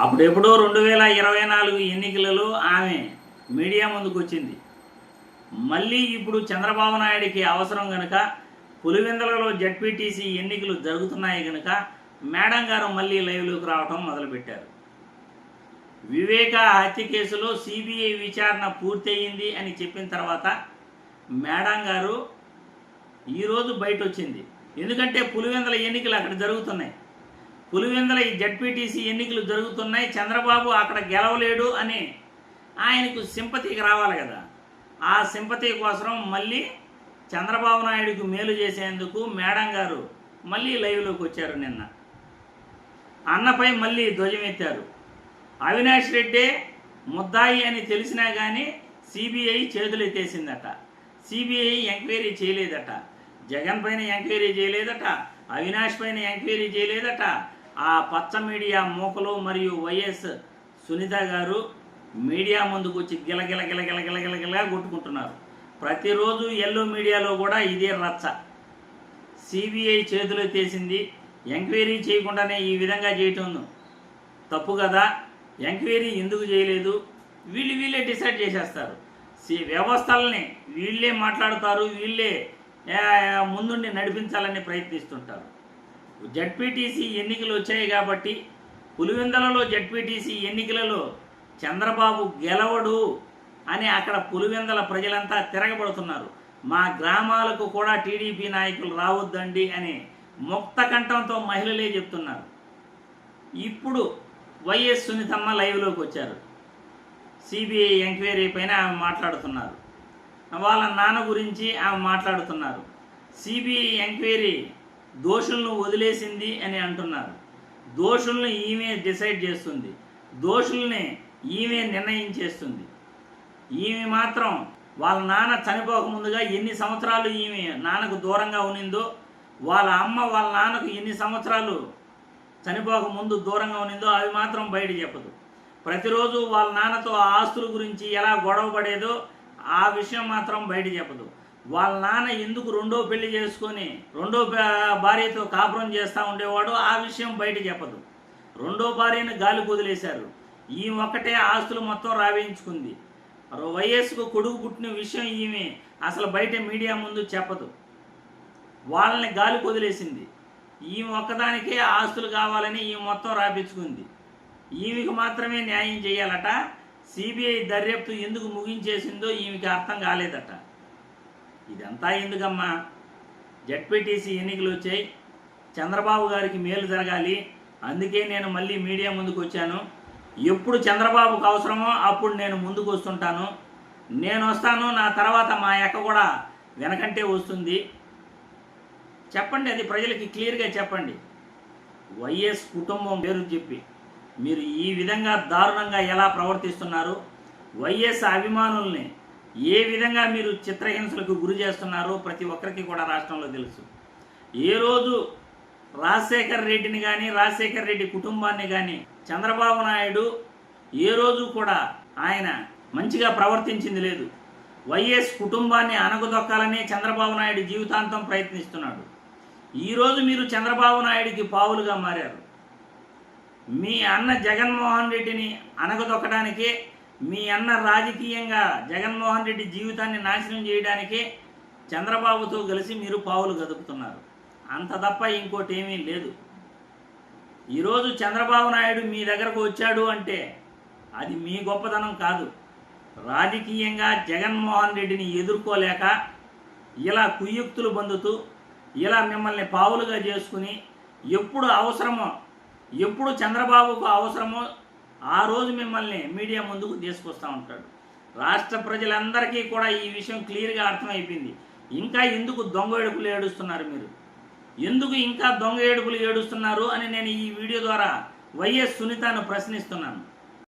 అప్పుడెప్పుడో రెండు వేల ఇరవై నాలుగు ఎన్నికలలో ఆమె మీడియా ముందుకు వచ్చింది మళ్ళీ ఇప్పుడు చంద్రబాబు నాయుడికి అవసరం గనుక పులివెందులలో జడ్పీటీసీ ఎన్నికలు జరుగుతున్నాయి గనుక మేడం గారు మళ్ళీ లైవ్లోకి రావటం మొదలుపెట్టారు. వివేక హత్య కేసులో సిబిఐ విచారణ పూర్తయింది అని చెప్పిన తర్వాత మేడం గారు ఈరోజు బయట వచ్చింది ఎందుకంటే పులివెందుల ఎన్నికలు అక్కడ జరుగుతున్నాయి. పులివెందుల ఈ జడ్పీటీసీ ఎన్నికలు జరుగుతున్నాయి. చంద్రబాబు అక్కడ గెలవలేడు అని ఆయనకు సింపతికి రావాలి కదా. ఆ సింపతి కోసం మళ్ళీ చంద్రబాబు నాయుడుకు మేలు చేసేందుకు మేడం గారు మళ్ళీ లైవ్లోకి వచ్చారు నిన్న. అన్నపై మళ్ళీ ధ్వజమెత్తారు. అవినాష్ రెడ్డి ముద్దాయి అని తెలిసినా కానీ సిబిఐ చేతులెత్తేసిందట. సిబిఐ ఎంక్వైరీ చేయలేదట. జగన్ పైన ఎంక్వైరీ చేయలేదట. అవినాష్ పైన ఎంక్వైరీ చేయలేదట. ఆ పచ్చ మీడియా మూకలు మరియు వైఎస్ సునీత గారు మీడియా ముందుకు వచ్చి గిలగిల గిలగిల గిలగిల గిలగా కొట్టుకుంటున్నారు. ప్రతిరోజు ఎల్లో మీడియాలో కూడా ఇదే రచ్చ. సిబిఐ చేతిలో తీసింది. ఎంక్వైరీ చేయకుండానే ఈ విధంగా చేయటం తప్పు కదా? ఎంక్వైరీ ఎందుకు చేయలేదు? వీళ్ళు వీళ్ళే డిసైడ్ చేసేస్తారు. సి వ్యవస్థల్ని వీళ్ళే మాట్లాడతారు. వీళ్ళే ముందుండి నడిపించాలని ప్రయత్నిస్తుంటారు. జడ్పీటీసీ ఎన్నికలు వచ్చాయి కాబట్టి పులివెందలలో జడ్పీటీసీ ఎన్నికలలో చంద్రబాబు గెలవడు అని అక్కడ పులివెందల ప్రజలంతా తిరగబడుతున్నారు. మా గ్రామాలకు కూడా టీడీపీ నాయకులు రావద్దండి అని ముక్త కంఠంతో మహిళలే చెప్తున్నారు. ఇప్పుడు వైఎస్ సునీతమ్మ లైవ్లోకి వచ్చారు. సిబిఐ ఎంక్వైరీ పైన ఆమె మాట్లాడుతున్నారు. వాళ్ళ నాన్న గురించి ఆమె మాట్లాడుతున్నారు. సిబిఐ ఎంక్వైరీ దోషులను వదిలేసింది అని అంటున్నారు. దోషులను ఈమె డిసైడ్ చేస్తుంది. దోషుల్ని ఈమె నిర్ణయించేస్తుంది ఈమె మాత్రం వాళ్ళ నాన్న చనిపోక ముందుగా ఎన్ని సంవత్సరాలు ఈమె నాన్నకు దూరంగా ఉన్నిందో వాళ్ళ అమ్మ వాళ్ళ నాన్నకు ఎన్ని సంవత్సరాలు చనిపోక ముందు దూరంగా ఉన్నిందో అవి మాత్రం బయట చెప్పదు. ప్రతిరోజు వాళ్ళ నాన్నతో ఆ ఆస్తుల గురించి ఎలా గొడవ పడేదో ఆ విషయం మాత్రం బయట చెప్పదు. వాళ్ళ నాన్న ఎందుకు రెండో పెళ్ళి చేసుకొని రెండో భార్యతో కాపురం చేస్తూ ఉండేవాడు ఆ విషయం బయట చెప్పదు. రెండో భార్యను గాలి కుదిలేశారు ఈ ఒక్కటే ఆస్తులు మొత్తం రావించుకుంది వయస్సుకు కొడుకు పుట్టిన విషయం ఈమె అసలు బయట మీడియా ముందు చెప్పదు. వాళ్ళని గాలి కుదిలేసింది ఈమె ఒక్కదానికే ఆస్తులు కావాలని ఈమె మొత్తం రాపించుకుంది. ఈమెకు మాత్రమే న్యాయం చేయాలట. సిబిఐ దర్యాప్తు ఎందుకు ముగించేసిందో ఈమెకి అర్థం కాలేదట. ఇదంతా ఎందుకమ్మా? జడ్పీటీసీ ఎన్నికలు వచ్చాయి. చంద్రబాబు గారికి మేలు జరగాలి. అందుకే నేను మళ్ళీ మీడియా ముందుకు వచ్చాను. ఎప్పుడు చంద్రబాబుకు అవసరమో అప్పుడు నేను ముందుకు వస్తుంటాను. నేను వస్తాను నా తర్వాత మా అక్క కూడా వెనకంటే వస్తుంది. చెప్పండి అది ప్రజలకి క్లియర్గా చెప్పండి. వైఎస్ కుటుంబం పేరు చెప్పి మీరు ఈ విధంగా దారుణంగా ఎలా ప్రవర్తిస్తున్నారు? వైఎస్ అభిమానుల్ని ఏ విధంగా మీరు చిత్రహింసలకు గురి చేస్తున్నారో ప్రతి ఒక్కరికి కూడా రాష్ట్రంలో తెలుసు. ఏ రోజు రాజశేఖర్ రెడ్డిని కానీ రాజశేఖర్ రెడ్డి కుటుంబాన్ని కానీ చంద్రబాబు నాయుడు ఏ రోజు కూడా ఆయన మంచిగా ప్రవర్తించింది లేదు. వైఎస్ కుటుంబాన్ని అనగదొక్కాలని చంద్రబాబు నాయుడు జీవితాంతం ప్రయత్నిస్తున్నాడు. ఈరోజు మీరు చంద్రబాబు నాయుడికి పావులుగా మారారు. మీ అన్న జగన్మోహన్ రెడ్డిని అనగదొక్కడానికే మీ అన్న రాజకీయంగా జగన్మోహన్ రెడ్డి జీవితాన్ని నాశనం చేయడానికే చంద్రబాబుతో కలిసి మీరు పావులు గదుపుతున్నారు అంత తప్ప ఇంకోటి ఏమీ లేదు. ఈరోజు చంద్రబాబు నాయుడు మీ దగ్గరకు వచ్చాడు అంటే అది మీ గొప్పతనం కాదు. రాజకీయంగా జగన్మోహన్ రెడ్డిని ఎదుర్కోలేక ఇలా కుయుక్తులు పొందుతూ ఇలా మిమ్మల్ని పావులుగా చేసుకుని ఎప్పుడు అవసరమో ఎప్పుడు చంద్రబాబుకు అవసరమో ఆ రోజు మిమ్మల్ని మీడియా ముందుకు తీసుకొస్తూ ఉంటాడు. రాష్ట్ర ప్రజలందరికీ కూడా ఈ విషయం క్లియర్గా అర్థమైపోయింది. ఇంకా ఎందుకు దొంగ ఏడుపులు ఏడుస్తున్నారు మీరు? ఎందుకు ఇంకా దొంగ ఏడుపులు ఏడుస్తున్నారు అని నేను ఈ వీడియో ద్వారా వైఎస్ సునీతను ప్రశ్నిస్తున్నాను.